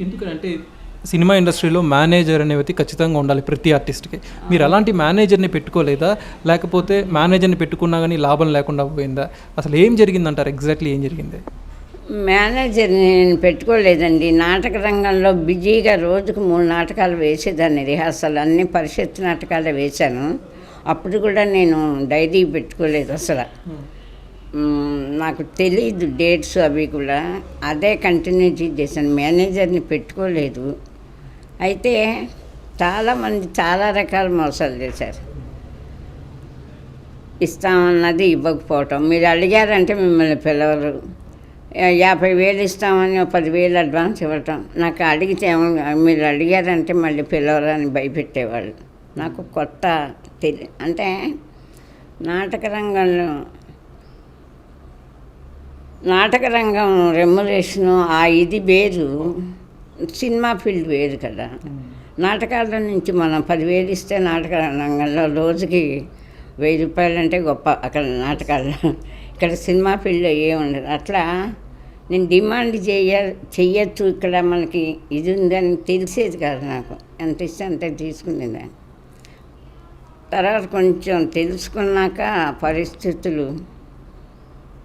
ఎందుకంటే సినిమా ఇండస్ట్రీలో మేనేజర్ అనే వ్యక్తి ఖచ్చితంగా ఉండాలి ప్రతి ఆర్టిస్ట్కి. మీరు అలాంటి మేనేజర్ని పెట్టుకోలేదా? లేకపోతే మేనేజర్ని పెట్టుకున్నా కానీ లాభం లేకుండా పోయిందా? అసలు ఏం జరిగిందంటారు? ఎగ్జాక్ట్లీ ఏం జరిగింది? మేనేజర్ నేను పెట్టుకోలేదండి. నాటక రంగంలో బిజీగా రోజుకు మూడు నాటకాలు వేసేదాన్ని. రిహార్సల్ అన్ని పరిషత్ నాటకాలు వేశాను. అప్పుడు కూడా నేను డైరీ పెట్టుకోలేదు అసలు. నాకు తెలియదు డేట్స్ అవి కూడా. అదే కంటిన్యూ చేశాను మేనేజర్ని పెట్టుకోలేదు. అయితే చాలామంది చాలా రకాల మోసాలు చేశారు. ఇస్తామన్నది ఇవ్వకపోవటం. మీరు అడిగారంటే మిమ్మల్ని పిలవరు. యాభై వేలు ఇస్తామని ఒక పదివేలు అడ్వాన్స్ ఇవ్వటం. నాకు అడిగితే మీరు అడిగారంటే మళ్ళీ పిలవరని భయపెట్టేవాళ్ళు. నాకు కొత్త తెలి అంటే నాటక రంగంలో నాటక రంగం రెమ్యురేషను ఆ ఇది వేరు సినిమా ఫీల్డ్ వేరు కదా. నాటకాల నుంచి మనం పదివేలు ఇస్తే నాటక రంగంలో రోజుకి వెయ్యి రూపాయలు అంటే గొప్ప అక్కడ నాటకాల్లో. ఇక్కడ సినిమా ఫీల్డ్లో ఏముండదు అట్లా నేను డిమాండ్ చెయ్య చెయ్యొచ్చు ఇక్కడ మనకి ఇది ఉందని తెలిసేది కాదు నాకు. ఎంత ఇస్తే అంతే తీసుకునేదాన్ని. తర్వాత కొంచెం తెలుసుకున్నాక పరిస్థితులు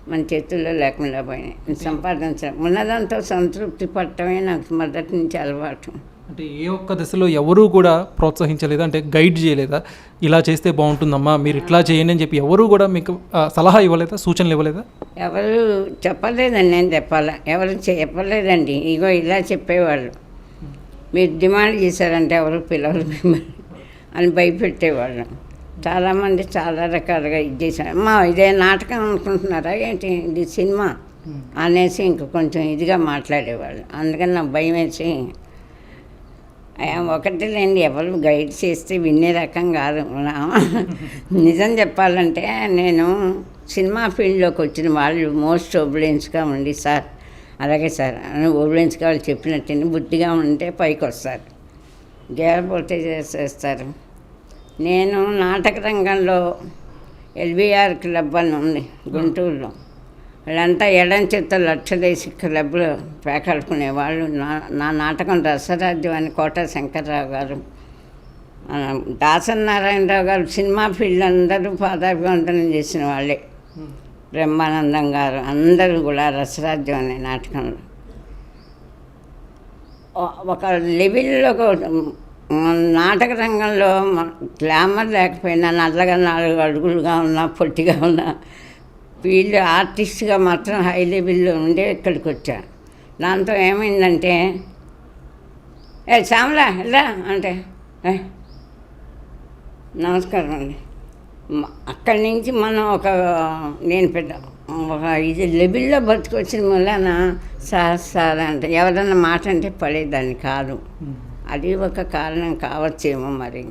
మన చేతుల్లో లేకుండా పోయినాయి. సంపాదించడం ఉన్నదంతా సంతృప్తి పడటమే నాకు మొదటి నుంచి అలవాటు. అంటే ఏ ఒక్క దశలో ఎవరూ కూడా ప్రోత్సహించలేదా? అంటే గైడ్ చేయలేదా? ఇలా చేస్తే బాగుంటుందమ్మా మీరు ఇట్లా చేయండి అని చెప్పి ఎవరు కూడా మీకు సలహా ఇవ్వలేదా? సూచనలు ఇవ్వలేదా? ఎవరు చెప్పలేదండి నేను చెప్పాలా? ఎవరు చెప్పలేదండి. ఇగో ఇలా చెప్పేవాళ్ళు. మీరు డిమాండ్ చేశారంటే ఎవరు పిల్లలు మిమ్మల్ని అని భయపెట్టేవాళ్ళు. చాలామంది చాలా రకాలుగా ఇది చేశారు. అమ్మా ఇదే నాటకం అనుకుంటున్నారా ఏంటి? ఇది సినిమా అనేసి ఇంక కొంచెం ఇదిగా మాట్లాడేవాళ్ళు. అందుకని నాకు భయం వేసి ఒకటి లేండి ఎవరు గైడ్ చేస్తే వినే రకం కాదు నిజం చెప్పాలంటే నేను సినిమా ఫీల్డ్లోకి వచ్చిన వాళ్ళు మోస్ట్ ఓబులెన్స్గా ఉండి సార్ అలాగే సార్ అని ఓబులెన్స్గా వాళ్ళు చెప్పినట్టు బుద్ధిగా ఉంటే పైకి వస్తారు గేరపోతే చేసేస్తారు నేను నాటక రంగంలో ఎల్బీఆర్ క్లబ్ అని ఉంది గుంటూరులో. వాళ్ళంతా ఎడం చేత లక్షదేశి క్లబ్లో పేకాడుకునేవాళ్ళు నా నా నాటకం రసరాజ్యం అని కోట శంకర్రావు గారు దాసన్ నారాయణరావు గారు సినిమా ఫీల్డ్ అందరూ పాదాభివందనం చేసిన వాళ్ళే. బ్రహ్మానందం గారు అందరూ కూడా రసరాజ్యం అనే నాటకంలో. ఒక లెవెల్లో ఒక- నాటక రంగంలో గ్లామర్ లేకపోయినా నల్లగా నాలుగు అడుగులుగా ఉన్నా పొట్టిగా ఉన్నా వీళ్ళు ఆర్టిస్ట్గా మాత్రం హై లెవెల్లో ఉండే ఇక్కడికి వచ్చా. దాంతో ఏమైందంటే ఏ శ్యామలా ఎలా అంటే నమస్కారం అండి. అక్కడి నుంచి మనం ఒక నేను పెద్ద ఒక ఇది లెవెల్లో బతికొచ్చిన వలన సార్ సార్ అంటే ఎవరన్నా మాట అంటే పడేదాన్ని కాదు. అది ఒక కారణం కావచ్చేమో మరి.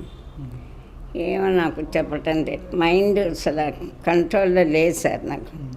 ఏమో నాకు చెప్పటంటే మైండ్ అసలు కంట్రోల్లో లేదు సార్ నాకు.